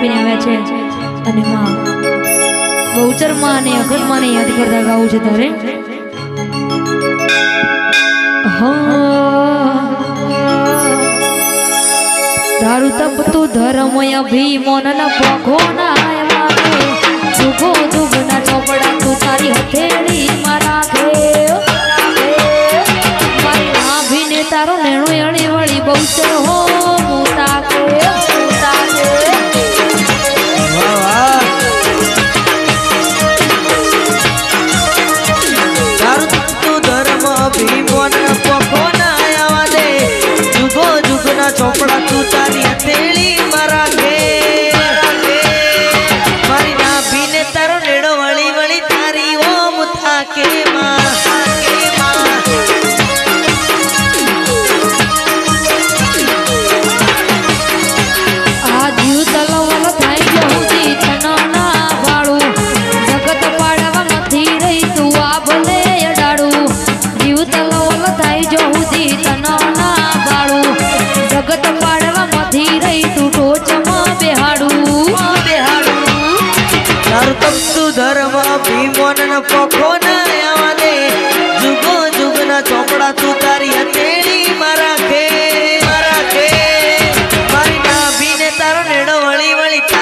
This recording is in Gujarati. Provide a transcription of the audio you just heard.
આપીને આવ્યા છે. અને માં બહુચરમાં અને અગલમાંને યાદ કરતા ગાવું છે તારે. તારું તપતું ધર્મ અભિમોન પોખો ના જુગના ચોપડા તું તારી હથેળી મારા ઘે મારી નાભીને તારો નેડો વળી વળી તારી ઓમ થાકે. નરતમ સુધર્મ ભીમોન પખો ને જુગો જુગના ચોપડા તું તારી મારા ખે મારા ખે મારી નાભીને તારો નેડો વળી વળી